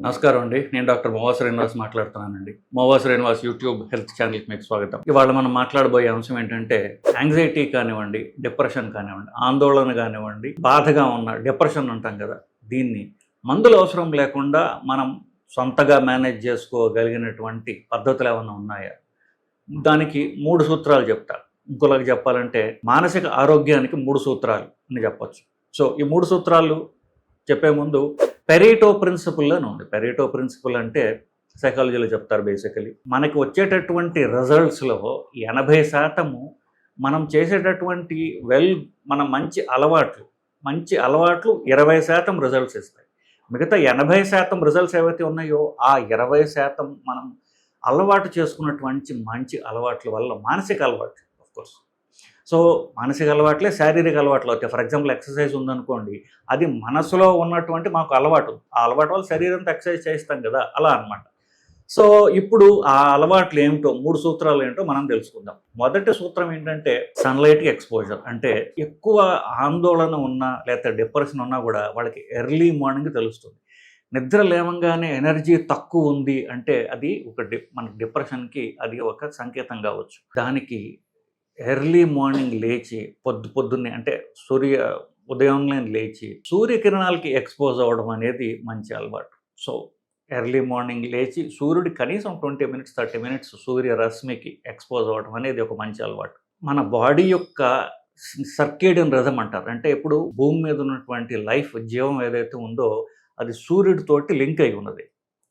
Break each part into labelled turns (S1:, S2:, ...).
S1: నమస్కారం అండి. నేను డాక్టర్ మోవా శ్రీనివాస్ మాట్లాడుతున్నానండి. మోవా శ్రీనివాస్ యూట్యూబ్ హెల్త్ ఛానల్కి మీకు స్వాగతం. ఇవాళ మనం మాట్లాడబోయే అంశం ఏంటంటే యాంగ్జైటీ కానివ్వండి డిప్రెషన్ కానివ్వండి ఆందోళన కానివ్వండి బాధగా ఉన్న డిప్రెషన్ అంటాం కదా దీన్ని మందులు అవసరం లేకుండా మనం సొంతగా మేనేజ్ చేసుకోగలిగినటువంటి పద్ధతులు ఏమైనా ఉన్నాయా? దానికి మూడు సూత్రాలు చెప్తా. ఇంకోలాగా చెప్పాలంటే మానసిక ఆరోగ్యానికి మూడు సూత్రాలు అని చెప్పొచ్చు. సో ఈ మూడు సూత్రాలు చెప్పే ముందు పెరేటో ప్రిన్సిపల్ అని ఉంది. పెరేటో ప్రిన్సిపల్ అంటే సైకాలజీలో చెప్తారు బేసికలీ మనకి వచ్చేటటువంటి రిజల్ట్స్లో ఎనభై శాతము మనం చేసేటటువంటి వెల్ మన మంచి అలవాట్లు మంచి అలవాట్లు ఇరవై శాతం రిజల్ట్స్ ఇస్తాయి. మిగతా ఎనభై శాతం రిజల్ట్స్ ఏవైతే ఉన్నాయో ఆ ఇరవై శాతం మనం అలవాటు చేసుకున్నటువంటి మంచి అలవాట్ల వల్ల మానసిక అలవాట్లు కోర్స్ సో మానసిక అలవాట్లే శారీరక అలవాట్లు అవుతాయి. ఫర్ ఎగ్జాంపుల్ ఎక్సర్సైజ్ ఉందనుకోండి అది మనసులో ఉన్నటువంటి మాకు అలవాటు. ఆ అలవాటు వల్ల శరీరంతో ఎక్సర్సైజ్ చేస్తాం కదా అలా అనమాట సో ఇప్పుడు ఆ అలవాట్లు ఏమిటో మూడు సూత్రాలు ఏంటో మనం తెలుసుకుందాం. మొదటి సూత్రం ఏంటంటే సన్లైట్కి ఎక్స్పోజర్ అంటే ఎక్కువ ఆందోళన ఉన్నా లేకపోతే డిప్రెషన్ ఉన్నా కూడా వాళ్ళకి ఎర్లీ మార్నింగ్ తెలుస్తుంది. నిద్ర లేవంగానే ఎనర్జీ తక్కువ ఉంది అంటే అది ఒక డి మన డిప్రెషన్కి అది ఒక సంకేతం కావచ్చు. దానికి ఎర్లీ మార్నింగ్ లేచి పొద్దు పొద్దున్నే అంటే సూర్య ఉదయంలో లేచి సూర్యకిరణాలకి ఎక్స్పోజ్ అవ్వడం అనేది మంచి అలవాటు. సో ఎర్లీ మార్నింగ్ లేచి సూర్యుడి కనీసం ట్వంటీ మినిట్స్ థర్టీ మినిట్స్ సూర్య రశ్మికి ఎక్స్పోజ్ అవ్వడం అనేది ఒక మంచి అలవాటు. మన బాడీ యొక్క సర్కేడియన్ రథం అంటారు. అంటే ఇప్పుడు భూమి మీద ఉన్నటువంటి లైఫ్ జీవం ఏదైతే ఉందో అది సూర్యుడితోటి లింక్ అయి ఉన్నది.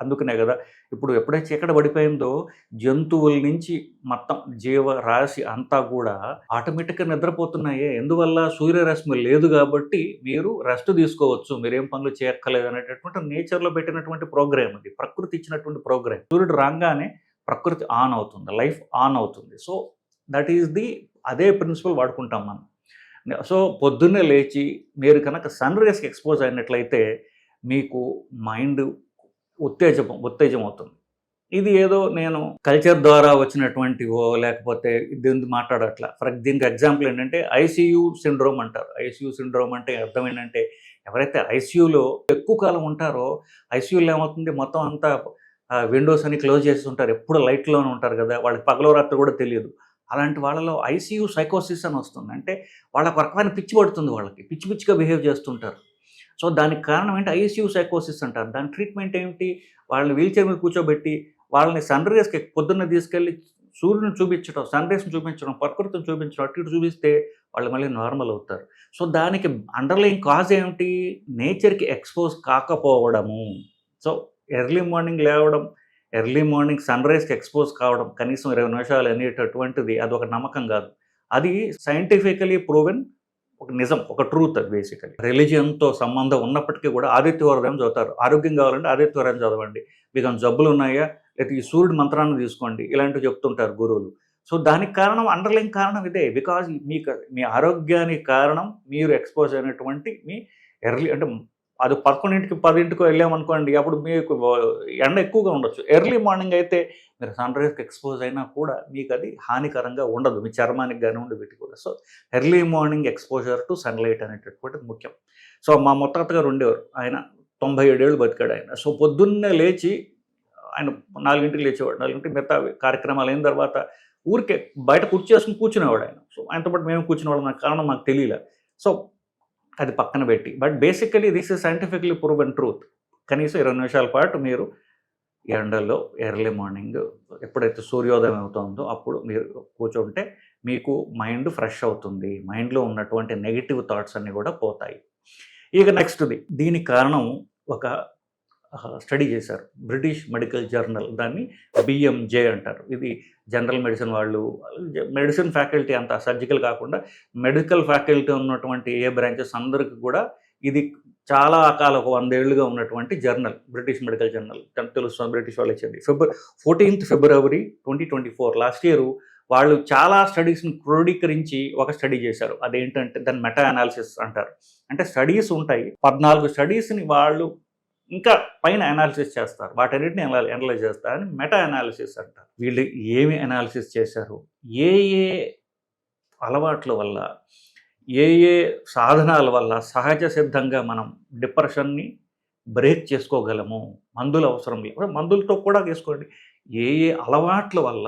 S1: అందుకనే కదా. ఇప్పుడు ఎప్పుడైతే ఎక్కడ పడిపోయిందో జంతువుల నుంచి మొత్తం జీవ రాశి అంతా కూడా ఆటోమేటిక్గా నిద్రపోతున్నాయే. ఎందువల్ల? సూర్యరశ్మి లేదు కాబట్టి మీరు రెస్ట్ తీసుకోవచ్చు. మీరేం పనులు చేయక్కర్లేదు అనేటటువంటి నేచర్లో పెట్టినటువంటి ప్రోగ్రామ్ ఇది ప్రకృతి ఇచ్చినటువంటి ప్రోగ్రామ్. సూర్యుడు రాగానే ప్రకృతి ఆన్ అవుతుంది. లైఫ్ ఆన్ అవుతుంది. సో దట్ ఈస్ ది అదే ప్రిన్సిపల్ వాడుకుంటాం మనం. సో పొద్దున్నే లేచి మీరు కనుక సన్ రేస్కి ఎక్స్పోజ్ అయినట్లయితే మీకు మైండ్ ఉత్తేజం ఉత్తేజం అవుతుంది. ఇది ఏదో నేను కల్చర్ ద్వారా వచ్చినటువంటి లేకపోతే దీని మాట్లాడట్లా. ఫర్ దీనికి ఎగ్జాంపుల్ ఏంటంటే ఐసీయూ సిండ్రోమ్ అంటారు. ఐసీయూ సిండ్రోమ్ అంటే అర్థం ఏంటంటే ఎవరైతే ఐసీయూలో ఎక్కువ కాలం ఉంటారో ఐసీయూలో ఏమవుతుంది? మొత్తం అంతా విండోస్ అని క్లోజ్ చేసి ఉంటారు. ఎప్పుడు లైట్లోనే ఉంటారు కదా. వాళ్ళకి పగలో రాత్రి కూడా తెలియదు. అలాంటి వాళ్ళలో ఐసీయూ సైకోసిస్ అని వస్తుంది. అంటే వాళ్ళకు రకమైన పిచ్చి పడుతుంది వాళ్ళకి. పిచ్చి పిచ్చిగా బిహేవ్ చేస్తుంటారు. సో దానికి కారణం ఏంటి? ఐఎస్యూ సైకోసిస్ అంటారు. దాని ట్రీట్మెంట్ ఏమిటి? వాళ్ళని వీల్చైర్ మీద కూర్చోబెట్టి వాళ్ళని సన్ రైజ్కి పొద్దున్న తీసుకెళ్ళి సూర్యుని చూపించడం సన్ రైస్ని చూపించడం ప్రకృతిని చూపించడం అటు ఇటు చూపిస్తే వాళ్ళు మళ్ళీ నార్మల్ అవుతారు. సో దానికి అండర్లైన్ కాజ్ ఏమిటి? నేచర్కి ఎక్స్పోజ్ కాకపోవడము. సో ఎర్లీ మార్నింగ్ లేవడం ఎర్లీ మార్నింగ్ సన్ రైజ్కి ఎక్స్పోజ్ కావడం కనీసం ఇరవై నిమిషాలు అనేటటువంటిది అది ఒక నమ్మకం కాదు. అది సైంటిఫికలీ ప్రూవెన్ ఒక నిజం ఒక ట్రూత్ అది బేసికలీ రిలీజియన్తో సంబంధం ఉన్నప్పటికీ కూడా ఆదిత్య చదువుతారు? ఆరోగ్యం కావాలంటే ఆదిత్యవారం చదవండి? మీకు జబ్బులు ఉన్నాయా? లేకపోతే ఈ సూర్యుడు మంత్రాన్ని తీసుకోండి. ఇలాంటివి చెప్తుంటారు గురువులు. సో దానికి కారణం అండర్లైన్ కారణం ఇదే. బికాజ్ మీకు మీ ఆరోగ్యానికి కారణం మీరు ఎక్స్పోజ్ అయినటువంటి మీ ఎర్లీ అంటే అది పదకొండింటికి పదింటికి వెళ్ళామనుకోండి అప్పుడు మీకు ఎండ ఎక్కువగా ఉండొచ్చు. ఎర్లీ మార్నింగ్ అయితే మీరు సన్ రైజ్కి ఎక్స్పోజ్ అయినా కూడా మీకు అది హానికరంగా ఉండదు. మీ చర్మానికి కానివ్వండి వీటికి కూడా. So early morning exposure to sunlight అనేటటువంటిది ముఖ్యం. సో మా ముత్తాత గారు ఉండేవారు. ఆయన తొంభై ఏడేళ్ళు బతికాడు ఆయన. సో పొద్దున్నే లేచి ఆయన నాలుగింటికి లేచేవాడు. నాలుగింటికి మిగతా కార్యక్రమాలు అయిన తర్వాత ఊరికే బయట కూర్చేసుకుని కూర్చునేవాడు ఆయన. సో ఆయనతో పాటు మేము కూర్చునేవాళ్ళం. నాకు కారణం మాకు తెలియలే. సో అది పక్కన పెట్టి. But basically this is scientifically proven truth కనీసం ఇరవై నిమిషాల పాటు మీరు ఎండలో ఎర్లీ మార్నింగ్ ఎప్పుడైతే సూర్యోదయం అవుతుందో అప్పుడు మీరు కూర్చుంటే మీకు మైండ్ ఫ్రెష్ అవుతుంది. మైండ్లో ఉన్నటువంటి నెగిటివ్ థాట్స్ అన్నీ కూడా పోతాయి. ఇక నెక్స్ట్ది దీనికి కారణం ఒక స్టడీ చేశారు. బ్రిటిష్ మెడికల్ జర్నల్ దాన్ని బిఎంజే అంటారు. ఇది జనరల్ మెడిసిన్ వాళ్ళు మెడిసిన్ ఫ్యాకల్టీ అంత సర్జికల్ కాకుండా మెడికల్ ఫ్యాకల్టీ ఉన్నటువంటి ఏ బ్రాంచెస్ అందరికి కూడా ఇది చాలా కాల ఒక వందేళ్ళుగా ఉన్నటువంటి జర్నల్ బ్రిటిష్ మెడికల్ జర్నల్. తెలుస్తుంది బ్రిటిష్ వాళ్ళు ఇచ్చింది. February fourteenth February twenty twenty four last year వాళ్ళు చాలా స్టడీస్ని క్రోడీకరించి ఒక స్టడీ చేశారు. అదేంటంటే దాని మెటా అనాలిసిస్ అంటారు. అంటే స్టడీస్ ఉంటాయి. పద్నాలుగు స్టడీస్ని వాళ్ళు ఇంకా పైన అనాలిసిస్ చేస్తారు. వాటన్నిటిని అనలైజ్ చేస్తారని మెటా అనాలిసిస్ అంటారు. వీళ్ళు ఏమి అనాలిసిస్ చేశారు? ఏ ఏ అలవాట్ల వల్ల ఏ ఏ సాధనాల వల్ల సహజ సిద్ధంగా మనం డిప్రెషన్ని బ్రేక్ చేసుకోగలము? మందులు అవసరం లేదు. మందులతో కూడా చేసుకోండి ఏ ఏ అలవాట్ల వల్ల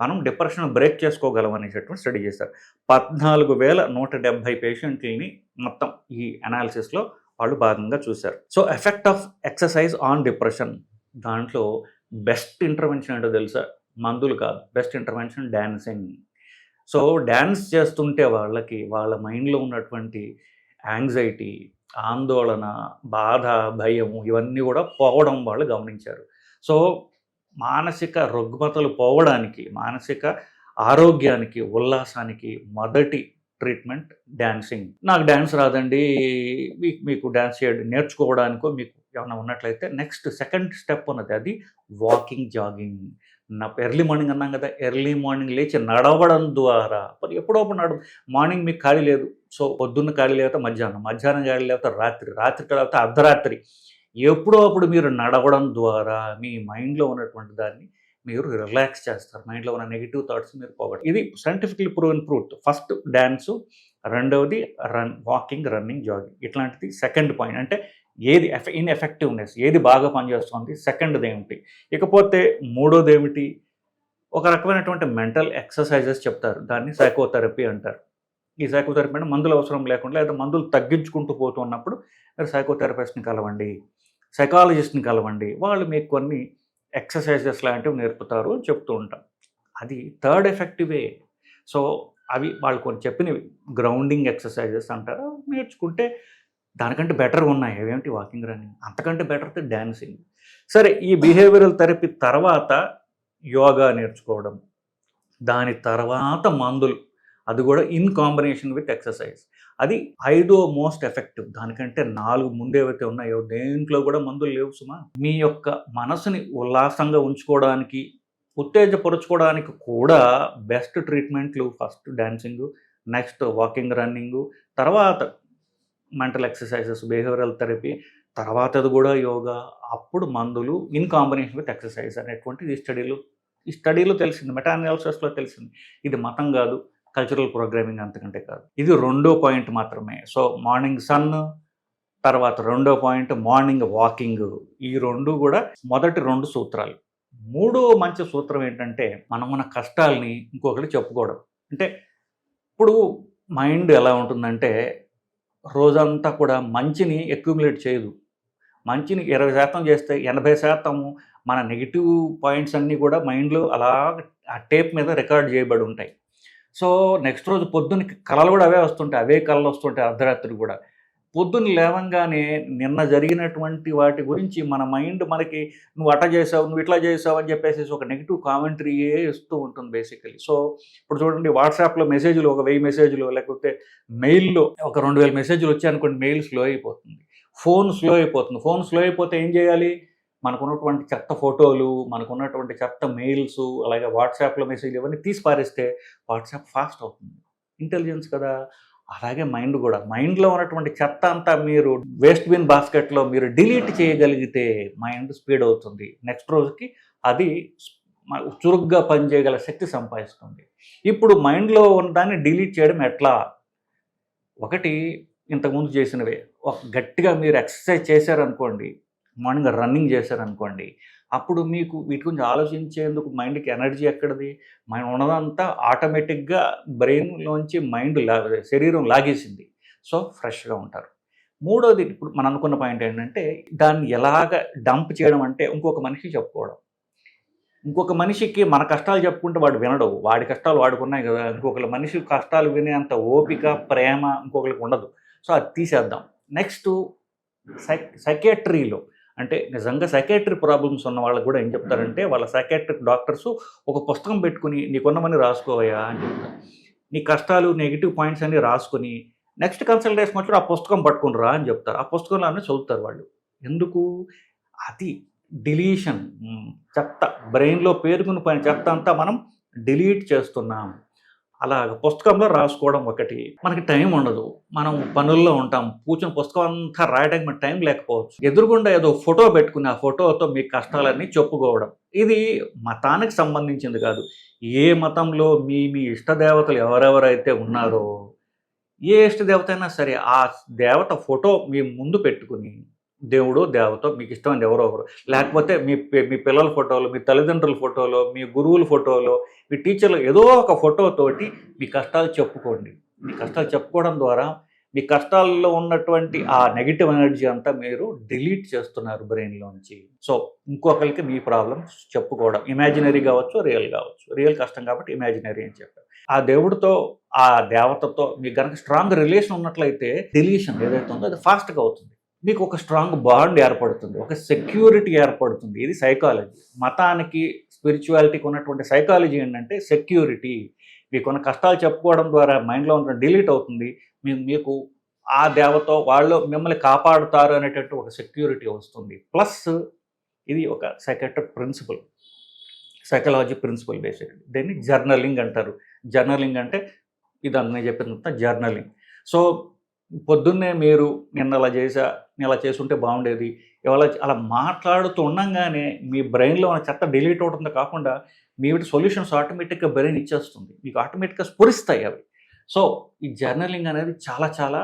S1: మనం డిప్రెషన్ బ్రేక్ చేసుకోగలం అనేటటువంటి స్టడీ చేశారు. పద్నాలుగు వేల నూట డెబ్భై పేషెంట్లని మొత్తం ఈ అనాలిసిస్లో వాళ్ళు భాగంగా చూశారు. So effect of exercise on depression దాంట్లో బెస్ట్ ఇంటర్వెన్షన్ ఏంటో తెలుసా? మందులు కాదు. Best intervention dancing so dance చేస్తుంటే వాళ్ళకి వాళ్ళ మైండ్లో ఉన్నటువంటి యాంగ్జైటీ ఆందోళన బాధ భయం ఇవన్నీ కూడా పోవడం వాళ్ళు గమనించారు. సో మానసిక రుగ్మతలు పోవడానికి మానసిక ఆరోగ్యానికి ఉల్లాసానికి మొదటి ట్రీట్మెంట్ డ్యాన్సింగ్ నాకు డ్యాన్స్ రాదండి. మీకు మీకు డ్యాన్స్ చేయడం నేర్చుకోవడానికో మీకు ఏమైనా ఉన్నట్లయితే నెక్స్ట్ సెకండ్ స్టెప్ ఉన్నది. అది వాకింగ్ జాగింగ్. నా ఎర్లీ మార్నింగ్ అన్నాం కదా ఎర్లీ మార్నింగ్ లేచి నడవడం ద్వారా. మరి ఎప్పుడో అప్పుడు నడు మార్నింగ్ మీకు ఖాళీ లేదు. సో పొద్దున్న ఖాళీ లేకపోతే మధ్యాహ్నం మధ్యాహ్నం ఖాళీ లేకపోతే రాత్రి రాత్రి తర్వాత అర్ధరాత్రి. ఎప్పుడో అప్పుడు మీరు నడవడం ద్వారా మీ మైండ్లో ఉన్నటువంటి దాన్ని మీరు రిలాక్స్ చేస్తారు. మైండ్లో ఉన్న నెగిటివ్ థాట్స్ మీరు పోగొట్టు ఇది scientifically proven proof first dance రెండవది రన్ వాకింగ్ రన్నింగ్ జాగింగ్ ఇట్లాంటిది సెకండ్ పాయింట్ అంటే ఏది ఎఫ్ ఇన్ ఎఫెక్టివ్నెస్ ఏది బాగా పనిచేస్తుంది సెకండ్ది ఏమిటి? ఇకపోతే మూడోది ఏమిటి? ఒక రకమైనటువంటి మెంటల్ ఎక్సర్సైజెస్ చెప్తారు. దాన్ని సైకోథెరపీ అంటారు. ఈ సైకోథెరపీ అంటే మందులు అవసరం లేకుండా లేదా మందులు తగ్గించుకుంటూ పోతున్నప్పుడు మీరు సైకోథెరపిస్ట్ని కలవండి. సైకాలజిస్ట్ని కలవండి. వాళ్ళు మీకు కొన్ని ఎక్సర్సైజెస్ లాంటివి నేర్పుతారు అని చెప్తూ ఉంటాం. అది థర్డ్ ఎఫెక్టివే సో అవి వాళ్ళు కొన్ని చెప్పినవి. గ్రౌండింగ్ ఎక్సర్సైజెస్ అంటారు? నేర్చుకుంటే దానికంటే బెటర్ ఉన్నాయి. ఏవేంటి వాకింగ్ రన్నింగ్. అంతకంటే బెటర్ డ్యాన్సింగ్ సరే ఈ బిహేవియరల్ థెరపీ తర్వాత యోగా నేర్చుకోవడం. దాని తర్వాత మందులు. అది కూడా ఇన్ కాంబినేషన్ విత్ ఎక్సర్సైజ్. అది ఐదో మోస్ట్ ఎఫెక్టివ్. దానికంటే నాలుగు ముందు ఏవైతే ఉన్నాయో దేంట్లో కూడా మందులు లేవు సుమా. మీ యొక్క మనసుని ఉల్లాసంగా ఉంచుకోవడానికి ఉత్తేజపరుచుకోవడానికి కూడా best ట్రీట్మెంట్లు first dancing next walking running తర్వాత మెంటల్ ఎక్సర్సైజెస్ బిహేవియరల్ థెరపీ తర్వాతది కూడా యోగా అప్పుడు మందులు ఇన్ కాంబినేషన్ విత్ ఎక్సర్సైజ్ అనేటువంటి ఈ స్టడీలు ఈ స్టడీలో తెలిసింది మెటానాలిసిస్లో తెలిసింది. ఇది మతం కాదు కల్చరల్ ప్రోగ్రామింగ్ అంతకంటే కాదు. ఇది రెండో పాయింట్ మాత్రమే. సో మార్నింగ్ సన్ తర్వాత రెండో పాయింట్ మార్నింగ్ వాకింగ్ ఈ రెండు కూడా మొదటి రెండు సూత్రాలు. మూడో మంచి సూత్రం ఏంటంటే మనం మన కష్టాలని ఇంకొకటి చెప్పుకోవడం. అంటే ఇప్పుడు మైండ్ ఎలా ఉంటుందంటే రోజంతా కూడా మంచిని అక్యుములేట్ చేయదు. మంచిని ఇరవై శాతం చేస్తే ఎనభై శాతం మన నెగిటివ్ పాయింట్స్ అన్నీ కూడా మైండ్లో అలా ఆ టేప్ మీద రికార్డ్ చేయబడి ఉంటాయి. సో నెక్స్ట్ రోజు పొద్దున్న కళలు కూడా అవే వస్తుంటాయి అవే కళలు వస్తుంటాయి అర్ధరాత్రి కూడా. పొద్దున్న లేవంగానే నిన్న జరిగినటువంటి వాటి గురించి మన మైండ్ మనకి నువ్వు అట్లా చేసావు నువ్వు ఇట్లా చేసావు అని చెప్పేసి ఒక నెగిటివ్ కామెంటరీయే ఇస్తూ ఉంటుంది బేసికలీ. సో ఇప్పుడు చూడండి వాట్సాప్లో మెసేజ్లు ఒక వెయ్యి మెసేజ్లు లేకపోతే మెయిల్లో ఒక రెండు వేల మెసేజ్లు వచ్చాయనుకోండి మెయిల్ స్లో అయిపోతుంది. ఫోన్ స్లో అయిపోతుంది. ఫోన్ స్లో అయిపోతే ఏం చేయాలి? మనకున్నటువంటి చెత్త ఫోటోలు మనకున్నటువంటి చెత్త మెయిల్స్ అలాగే వాట్సాప్లో మెసేజ్లు ఇవన్నీ తీసి పారేస్తే వాట్సాప్ ఫాస్ట్ అవుతుంది. ఇంటెలిజెన్స్ కదా! అలాగే మైండ్ కూడా. మైండ్లో ఉన్నటువంటి చెత్త అంతా మీరు వేస్ట్ బిన్ బాస్కెట్లో మీరు డిలీట్ చేయగలిగితే మైండ్ స్పీడ్ అవుతుంది. నెక్స్ట్ రోజుకి అది చురుగ్గా పనిచేయగల శక్తి సంపాదిస్తుంది. ఇప్పుడు మైండ్లో ఉన్న దాన్ని డిలీట్ చేయడం ఎట్లా? ఒకటి ఇంతకుముందు చేసినవే. ఒక గట్టిగా మీరు ఎక్సర్సైజ్ చేశారనుకోండి మార్నింగ్ రన్నింగ్ చేశారనుకోండి అప్పుడు మీకు వీటి గురించి ఆలోచించేందుకు మైండ్కి ఎనర్జీ ఎక్కడిది? మైండ్ ఉన్నదంతా ఆటోమేటిక్గా బ్రెయిన్లోంచి మైండ్ లా శరీరం లాగేసింది. సో ఫ్రెష్గా ఉంటారు. మూడోది ఇప్పుడు మనం అనుకున్న పాయింట్ ఏంటంటే దాన్ని ఎలాగ డంప్ చేయడం అంటే ఇంకొక మనిషి చెప్పుకోవడం. ఇంకొక మనిషికి మన కష్టాలు చెప్పుకుంటే వాడు వినడు. వాడి కష్టాలు వాడుకున్నాయి కదా ఇంకొకరి మనిషి కష్టాలు వినేంత ఓపిక ప్రేమ ఇంకొకరికి ఉండదు. సో అది తీసేద్దాం. నెక్స్ట్ సై సైకేట్రీలో అంటే నిజంగా సైకాట్రిక్ ప్రాబ్లమ్స్ ఉన్న వాళ్ళకి కూడా ఏం చెప్తారంటే వాళ్ళ సైకాట్రిక్ డాక్టర్స్ ఒక పుస్తకం పెట్టుకుని నీకున్నమని రాసుకోవయ్యా అని చెప్తారు. నీ కష్టాలు నెగిటివ్ పాయింట్స్ అన్ని రాసుకొని నెక్స్ట్ కన్సల్టేషన్ వచ్చి ఆ పుస్తకం పట్టుకుని రా అని చెప్తారు. ఆ పుస్తకంలో అన్నీ చదువుతారు వాళ్ళు. ఎందుకు? అది డిలీషన్ చెత్త. బ్రెయిన్లో పేరుకుని పైన చెత్త అంతా మనం డిలీట్ చేస్తున్నాం. అలాగ పుస్తకంలో రాసుకోవడం ఒకటి. మనకి టైం ఉండదు. మనం పనుల్లో ఉంటాం. కూర్చొని పుస్తకం అంతా రాయడానికి మన టైం లేకపోవచ్చు. ఎదురుగుండా ఏదో ఫోటో పెట్టుకుని ఆ ఫోటోతో మీ కష్టాలన్నీ చెప్పుకోవడం. ఇది మతానికి సంబంధించింది కాదు. ఏ మతంలో మీ మీ ఇష్టదేవతలు ఎవరెవరైతే ఉన్నారో ఏ ఇష్టదేవత అయినా సరే ఆ దేవత ఫోటో మీ ముందు పెట్టుకుని దేవుడు దేవతో మీకు ఇష్టమైనది ఎవరో ఒకరు. లేకపోతే మీ మీ పిల్లల ఫోటోలు మీ తల్లిదండ్రుల ఫోటోలో మీ గురువుల ఫోటోలో మీ టీచర్లు ఏదో ఒక ఫోటోతోటి మీ కష్టాలు చెప్పుకోండి. మీ కష్టాలు చెప్పుకోవడం ద్వారా మీ కష్టాల్లో ఉన్నటువంటి ఆ నెగిటివ్ ఎనర్జీ అంతా మీరు డిలీట్ చేస్తున్నారు బ్రెయిన్లోంచి. సో ఇంకొకరికి మీ ప్రాబ్లమ్స్ చెప్పుకోవడం. ఇమాజినరీ కావచ్చు రియల్ కావచ్చు. రియల్ కష్టం కాబట్టి ఇమాజినరీ అని చెప్పారు. ఆ దేవుడితో ఆ దేవతతో మీకు కనుక స్ట్రాంగ్ రిలేషన్ ఉన్నట్లయితే డిలీషన్ ఏదైతే ఉందో అది ఫాస్ట్గా అవుతుంది. మీకు ఒక స్ట్రాంగ్ బాండ్ ఏర్పడుతుంది ఒక సెక్యూరిటీ ఏర్పడుతుంది. ఇది సైకాలజీ మతానికి స్పిరిచువాలిటీకి ఉన్నటువంటి సైకాలజీ ఏంటంటే సెక్యూరిటీ మీకున్న కష్టాలు చెప్పుకోవడం ద్వారా మైండ్లో ఉన్న డిలీట్ అవుతుంది. మీ మీకు ఆ దేవతో వాళ్ళు మిమ్మల్ని కాపాడుతారు అనేటట్టు ఒక సెక్యూరిటీ వస్తుంది. ప్లస్ ఇది ఒక psychiatric principle psychology principle based దీన్ని జర్నలింగ్ అంటారు. జర్నలింగ్ అంటే ఇది అన్నీ చెప్పినంత జర్నలింగ్ సో పొద్దున్నే మీరు నిన్న అలా చేసా నేను అలా చేసుంటే బాగుండేది. ఇవాళ అలా మాట్లాడుతూ ఉండగానే మీ బ్రెయిన్లో ఉన్న చెత్త డిలీట్ అవుతుందో కాకుండా మీ సొల్యూషన్స్ ఆటోమేటిక్గా బ్రెయిన్ ఇచ్చేస్తుంది. మీకు ఆటోమేటిక్గా స్ఫురిస్తాయి అవి. సో ఈ జర్నలింగ్ అనేది చాలా చాలా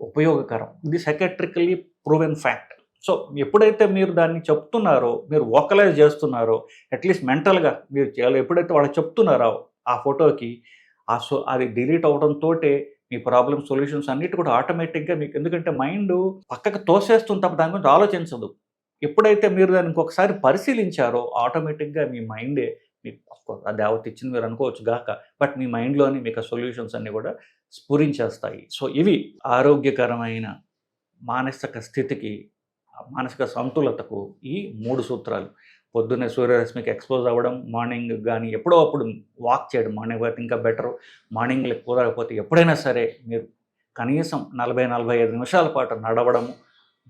S1: ఉపయోగకరం. ఇది సైకాట్రికల్లీ ప్రూవెన్ ఫ్యాక్ట్. సో ఎప్పుడైతే మీరు దాన్ని చెప్తున్నారో మీరు వోకలైజ్ చేస్తున్నారో అట్లీస్ట్ మెంటల్గా మీరు చేయాలి ఎప్పుడైతే వాళ్ళు చెప్తున్నారో ఆ ఫోటోకి ఆ సో అది డిలీట్ అవడంతో మీ ప్రాబ్లమ్ సొల్యూషన్స్ అన్నిటి కూడా ఆటోమేటిక్గా మీకు ఎందుకంటే మైండ్ పక్కకు తోసేస్తుంది తప్ప దాని గురించి ఆలోచించదు. ఎప్పుడైతే మీరు దాన్ని ఇంకొకసారి పరిశీలించారో ఆటోమేటిక్గా మీ మైండే మీకు ఆ దేవత ఇచ్చింది మీరు అనుకోవచ్చు గాక బట్ మీ మైండ్లోని మీకు ఆ సొల్యూషన్స్ అన్నీ కూడా స్ఫురించేస్తాయి. సో ఇవి ఆరోగ్యకరమైన మానసిక స్థితికి మానసిక సంతులతకు ఈ మూడు సూత్రాలు. పొద్దున్నే సూర్యరశ్మికి ఎక్స్పోజ్ అవ్వడం మార్నింగ్ కానీ ఎప్పుడో అప్పుడు వాక్ చేయడం మార్నింగ్ వర్క్ ఇంకా బెటర్. మార్నింగ్ కుదరకపోతే ఎప్పుడైనా సరే మీరు కనీసం నలభై నలభై ఐదు నిమిషాల పాటు నడవడము.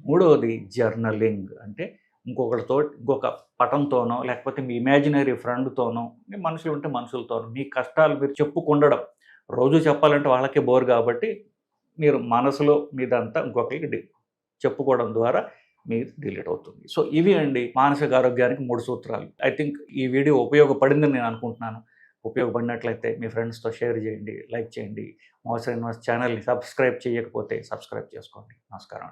S1: మూడవది జర్నలింగ్ అంటే ఇంకొకరితో ఇంకొక పటంతోనో లేకపోతే మీ ఇమాజినరీ ఫ్రెండ్తోనో మనుషులు ఉంటే మనుషులతోనో మీ కష్టాలు మీరు చెప్పుకుండడం. రోజు చెప్పాలంటే వాళ్ళకే బోర్ కాబట్టి మీరు మనసులో మీదంతా ఇంకొకరికి చెప్పుకోవడం ద్వారా మీరు డిలీట్ అవుతుంది. సో ఇవి అండి మానసిక ఆరోగ్యానికి మూడు సూత్రాలు. ఐ థింక్ ఈ వీడియో ఉపయోగపడిందని నేను అనుకుంటున్నాను. ఉపయోగపడినట్లయితే మీ ఫ్రెండ్స్తో షేర్ చేయండి లైక్ చేయండి. మోస ఇన్వెస్ట్ ఛానల్ని సబ్స్క్రైబ్ చేయకపోతే సబ్స్క్రైబ్ చేసుకోండి. నమస్కారం